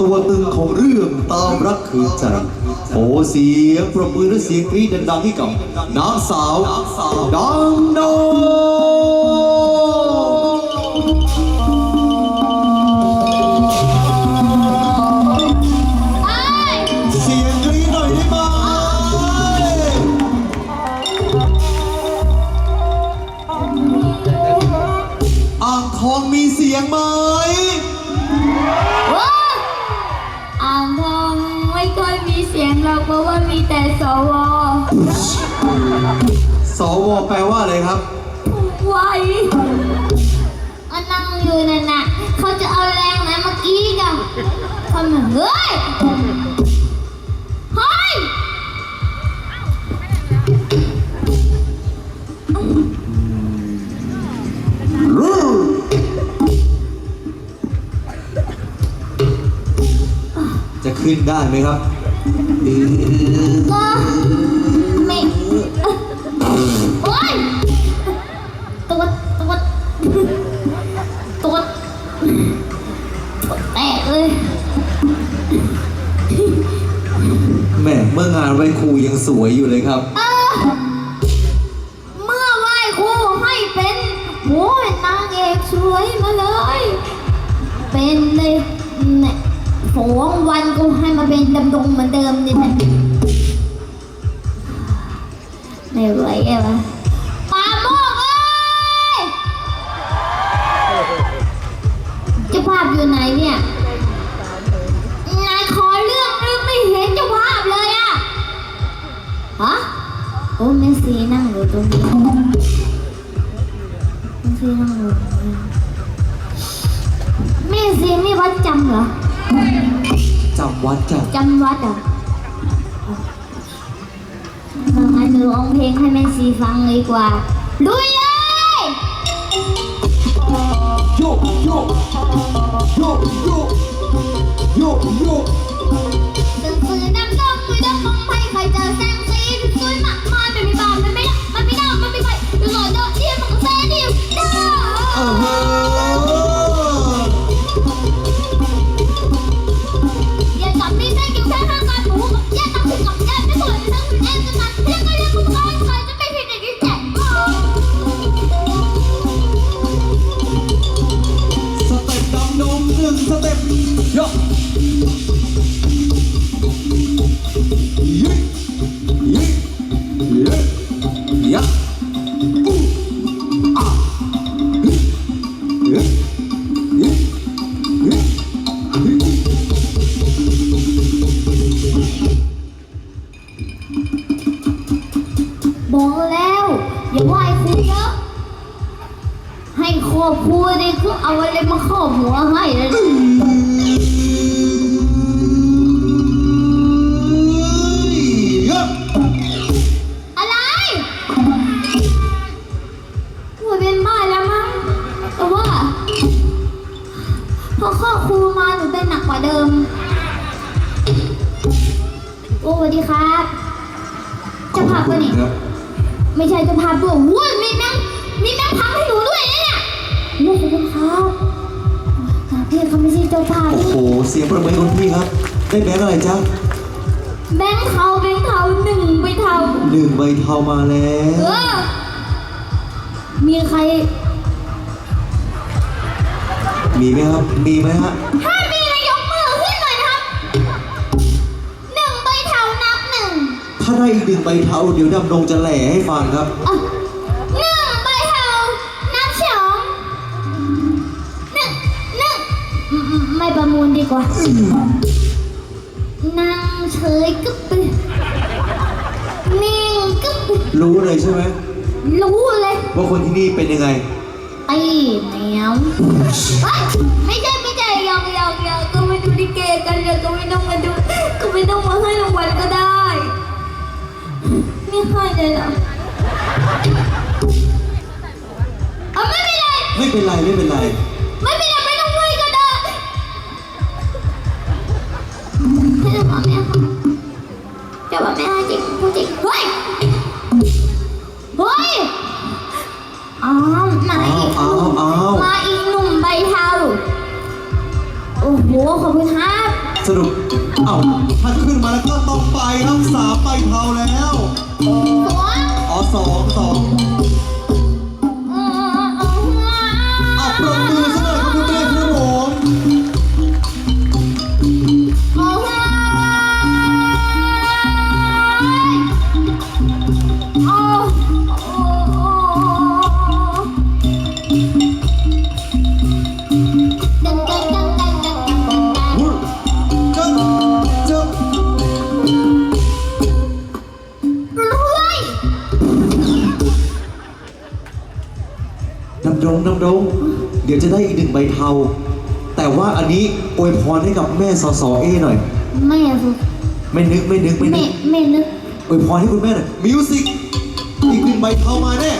ตัวตึงของเรื่องตามรักคือใจ โอ้เสียงประมือและเสียงกรี๊ดดังๆให้กับนางสาวดังโดง เสียงหรอกเพราะว่ามีแต่สวสวแปลว่าอะไรครับ ไวก็นั่งอยู่นั่นน่ะเขาจะเอาแรงไหนเมื่อกี้กันทำไมเฮ้ยเฮ้ยจะขึ้นได้ไหมครับ ก็ไม่โอ๊ยตัวตัวตัวแตกเลยแหม่เมื่องานไว้ครูยังสวยอยู่เลยครับ เออเมื่อไหว้ครูให้เป็นโอ้ยนางเอกสวยมาเลย เป็นเลย สองวันก็ให้มาเป็นดำดงเหมือนเดิมนี่แหละไม่ไหวอะวะปาโมกเอ้ยเจ้าภาพอยู่ไหนเนี่ย นายขอเรื่องนึงไม่เห็นเจ้าภาพเลยอะฮะ โอ้เมสซี่นั่งอยู่ตรงนี้เมสซี่นั่งอยู่ตรงนี้เมสซี่ไม่วัดจำเหรอ จำวัดจ้ะจำวัดเหรอะงั้นหนูร้องเพลงให้เมสซี่ฟังเลยดีกว่าลุยเลยโยโยโยโยโย เสียงประเมินคุณพี่ครับ ได้แบงค์อะไรจ๊ะแบงค์เทาแบงค์เทาหนึ่งใบเทาหนึ่งใบเทามาแล้เอว อมีใครมีไหมครับ มีไหมฮะ ถ้ามีอะไรยกมือขึ้นหน่อยนะครับหนึ่งใบเทานับหนึ่งถ้าได้อีกหนึ่งใบเทาเดี๋ยวดำดงจะแหล่ให้ฟังครับ อะ ดีกว่า นั่งเฉยกึ๊บไปนิ่งกึ๊บไปรู้เลยใช่ไหมรู้เลยว่าคนที่นี่เป็นยังไงตีเหนียวเฮ้ยไม่ใช่ไม่ใช่ยองยองยองก็มาดูลิเกกันเลยก็ไม่ต้องมาดูก็ไม่ต้องมาให้รางวัลก็ได้ไม่ให้เลยเหรอเอาไม่เป็นไรไม่เป็นไรไม่เป็นไรไม่เป็นไร พ่เดี๋ยวพ่แม่ดิงพูดิงเฮ้อ๋อมาอีกหนุ่มใบเทาโอ้โหขอบคุณครับสรุปเอาขึ้นมาแล้วต้องไปรักาใบเทาแล้วสองสอง ดำดงดำดงเดี๋ยวจะได้อีกหนึ่งใบเทา แต่ว่าอันนี้อวยพรให้กับแม่สอสอเอหน่อยแม่สุไม่นึกไม่นึกไม่นึแม่กแม่นึกอวยพรให้คุณแม่หน่อยมิวสิกอีกหนึ่งใบเทามาแน่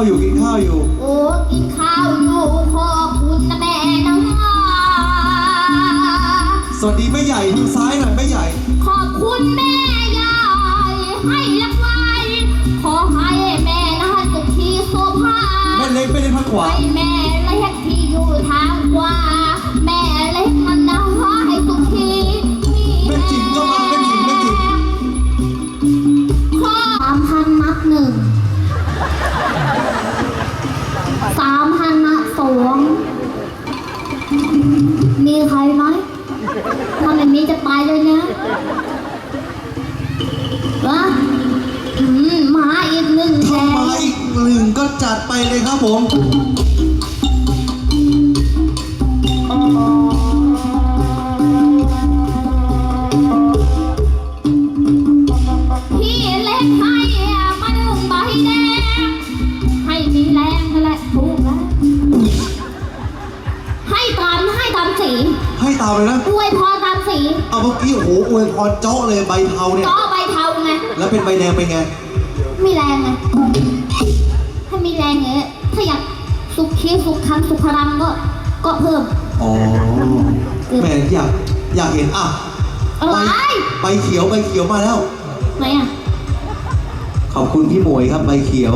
าวอยู่กินข้าวอยู่ โอ้กินข้าวอยู่ขอบคุณนะแม่นะสวัสดีแม่ใหญ่ทางซ้ายหน่อยแม่ใหญ่ ขอบคุณแม่ใหญ่ให้รักไว้ขอให้แม่นะสุขีโสภาแม่เล็กแม่เล็กทางขวา อีกหนึ่งแทมานอีกหนึ่งก็จัดไปเลยครับผม พี่เล็กให้มาหนึ่งใบแดง ให้มีแรงนั่นแหละถูกแล้ว ให้ตามให้ตามสีให้ตามเลยนะ อวยพรตามสีเอาเมื่อกี้โอ้โหอวยพรเจาะเลยใบเทาเนี่ยจ้อใบเทาไง แล้วเป็นใบแดงเป็นไง มีแรงไงถ้ามีแรงเงี้ยถ้าอยากสุขีสุขคังสุขพลังก็ก็เพิ่ม อ๋อแหม่อยากอยากเห็นอะอะไรใบใบเขียวใบเขียวมาแล้ว ไหนอะ ขอบคุณพี่หมวยครับใบเขียว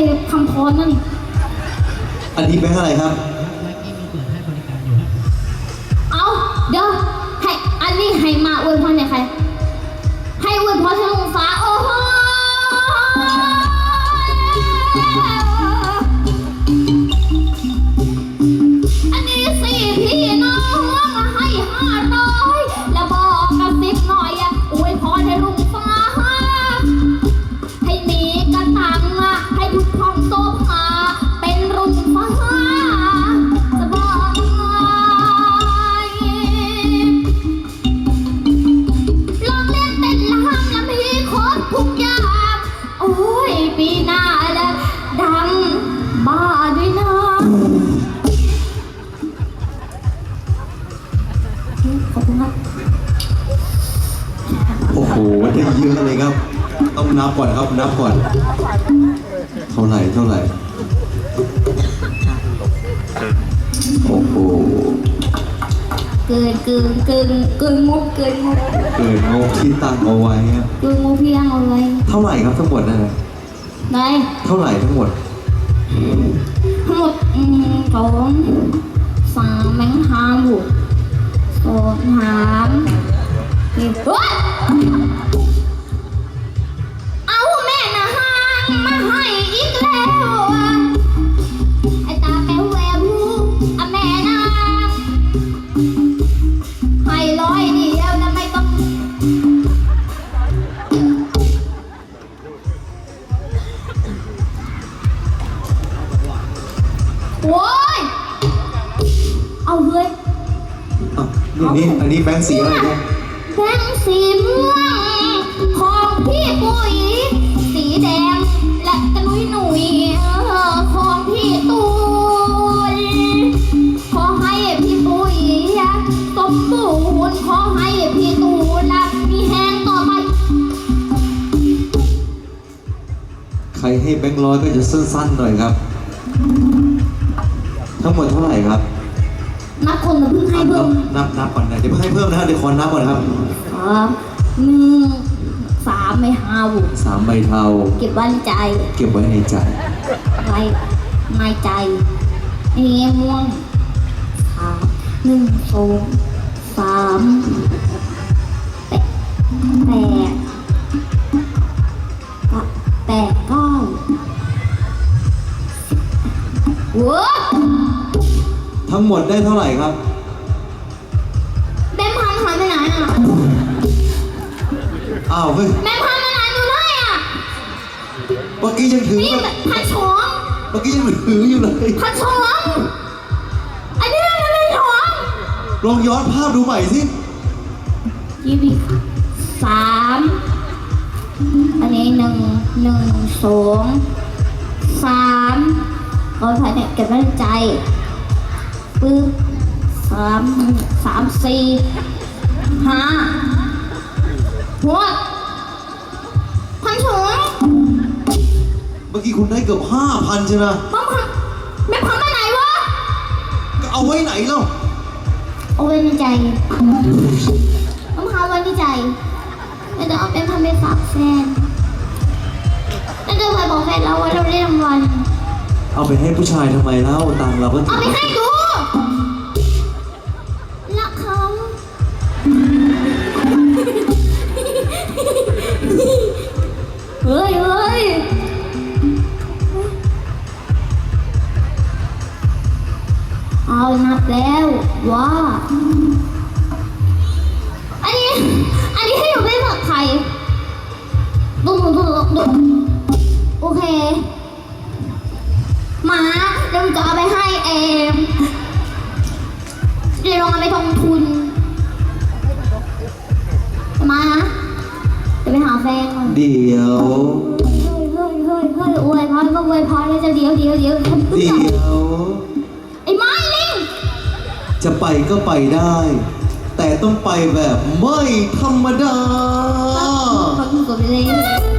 คนอยากได้คำพรนั่นอันนี้แบงค์อะไรครับเอาเดี๋ยวให้อันนี้ให้มาอวยพร ปีหน้าและดังบ้าด้วยนะขอบคุณครับโอ้โหได้เยอะเลยครับ ต้องนับก่อนครับ นับก่อน เท่าไหร่ เท่าไหร่ โอ้โห เกินเกินเกินเกินงบเกินงบเกินงบที่ตั้งเอาไว้อะเกินงบพี่ยังเอาไว้ เท่าไหร่ครับทั้งหมดนั่นนะ ไหนเท่าไหร่ทั้งหมด ทั้งหมดอืมสองสามแมงห้าบุกสองสามสี่เฮ้ยเอาแม่นะฮางมาให้อีกแล้วอะ งค์สีอะไรเนี่ยแบงค์สีม่วงของพี่ปุ๋ยสีแดง และกระนุยหนุยเออของพี่ตูนขอให้พี่ปุ๋ยสมบูรณ์ขอให้พี่ตูนรักมีแห้งต่อไป ใครให้แบงค์ร้อยก็จะสั้นๆหน่อยครับ ทั้งหมดเท่าไหร่ครับ นับคนมาเพิ่งให้นัเพิ่บมนับนับก่อนนะเดี๋ยวให้เพิ่มนะเดี๋ยวขอนับก่อนครับสามหนึ่งสามไม่ห้าบุกสามใบเทาเก็บไว้ในใจ เก็บไว้ในใจไว้ในใจไอ้เงี้ยม่วงสามหนึ่งสองสามแปดแปดก็แปดเก้าสิบว้า ทั้งหมดได้เท่าไหร่ครับแบงค์พันหายไปไหนอะอ้าวเฮ้ยแบงค์พันไปไหนดูได้อะเมื่อกี้ยังถือนี่แบบพันสองเมื่อกี้ยังถืออยู่เลยพันสองอันนี้มันเป็นสองลองย้อนภาพดูใหม่สิยี่สิบสามอันนี้หนึ่งหนึ่งสองสามเอาไปเนี่ยเก็บไว้ในใจ ปึ๊บสามสามสี่ห้าหกพันสองเมื่อกี้คุณได้เกือบห้าพันใช่ไหมบ้าพันไม่พันไปไหนวะ ก็เอาไว้ไหนเล่าเอาไว้ในใจต้องเอาไว้ในใจไม่ต้องเอาไปพันไปฝากแฟนไม่ต้องไปบอกแฟนเราว่าเราได้รางวัลเอาไปให้ผู้ชายทำไมเล่าตังค์เราก็เอาถืไปให้ดู แล้วว่า อันนี้ อันนี้ให้หนูไปฝากใครดูดูดูดูโอเคหมาเดี๋ยวหนูจะเอาไปให้เองเดี๋ยวลองเอาไปลงทุนมาเดี๋ยวไปหาแฟนก่อน เดี๋ยว เฮ้ยเฮ้ยเฮ้ยเฮ้ยอวยพรก็อวยพรเลยจะเดี๋ยวเดี๋ยวเดี๋ยว เดี๋ยวไอ้ไม้ลิง จะไปก็ไปได้ แต่ต้องไปแบบไม่ธรรมดา ขอบคุณเลย